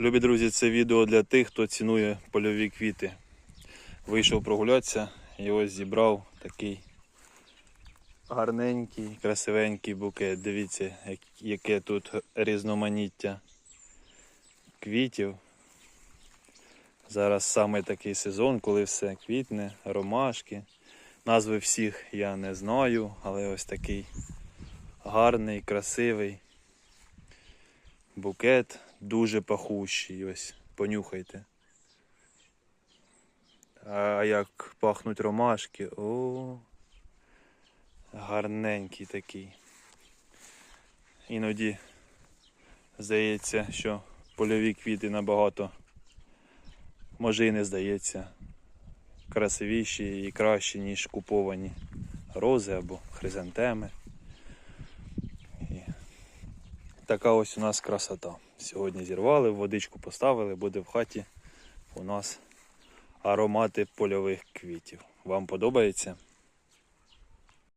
Любі друзі, це відео для тих, хто цінує польові квіти. Вийшов прогулятися і ось зібрав такий гарненький, красивенький букет. Дивіться, яке тут різноманіття квітів. Зараз саме такий сезон, коли все квітне, ромашки. Назви всіх я не знаю, але ось такий гарний, красивий букет, дуже пахущий. Ось, понюхайте. А як пахнуть ромашки, о, гарненький такий. Іноді здається, що польові квіти набагато, може і не здається, красивіші і кращі, ніж куповані рози або хризантеми. І така ось у нас красота. Сьогодні зірвали, водичку поставили, буде в хаті у нас аромати польових квітів. Вам подобається?